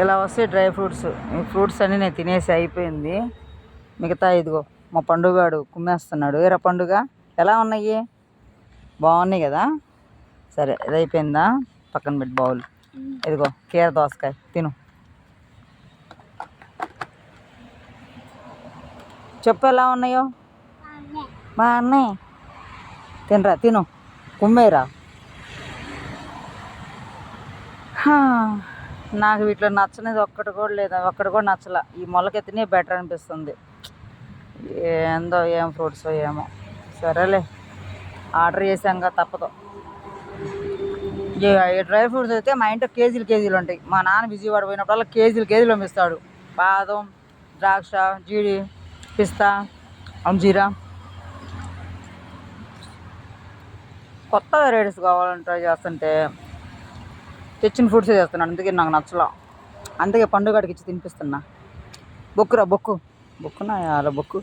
ఇలా వస్తాయి dry fruits. ఈ ఫ్రూట్స్ అన్నీ నేను తినేసి అయిపోయింది. మిగతా ఇదిగో మా పండుగాడు కుమ్మేస్తున్నాడు. ఏరా పండుగ? ఎలా ఉన్నాయి? బాగున్నాయి కదా? సరే ఇది అయిపోయిందా? పక్కన పెట్టి బౌల్. ఇదిగో కీర దోసకాయ. తిను. చెప్పు ఎలా ఉన్నాయో? బాగున్నాయి తినరా తిను. కుమ్మేరా. హా, నాకు వీటిలో నచ్చనిది ఒక్కటి కూడా లేదు ఒక్కటి కూడా నచ్చల. ఈ మొలకెత్తినే బెటర్ అనిపిస్తుంది. ఏందో ఏం ఫ్రూట్స్ ఏమో. సరేలే ఆర్డర్ చేసాంగా తప్పదు. ఈ డ్రై ఫ్రూట్స్ అయితే మా ఇంట్లో కేజీలు కేజీలు ఉంటాయి. మా నాన్న విజయవాడ పోయినప్పుడల్లా కేజీలు కేజీలు అమ్మిస్తాడు బాదం ద్రాక్ష జీడి పిస్తా అంజీరా. కొత్త వెరైటీస్ కావాలంటే ట్రై చేస్తుంటే తెచ్చిన ఫుడ్సే చేస్తున్నాను అందుకే నాకు నచ్చలా. అందుకే పండుగడికి ఇచ్చి తినిపిస్తున్నా. బొక్కురా బొక్కు. బొక్కునా అలా బొక్కు?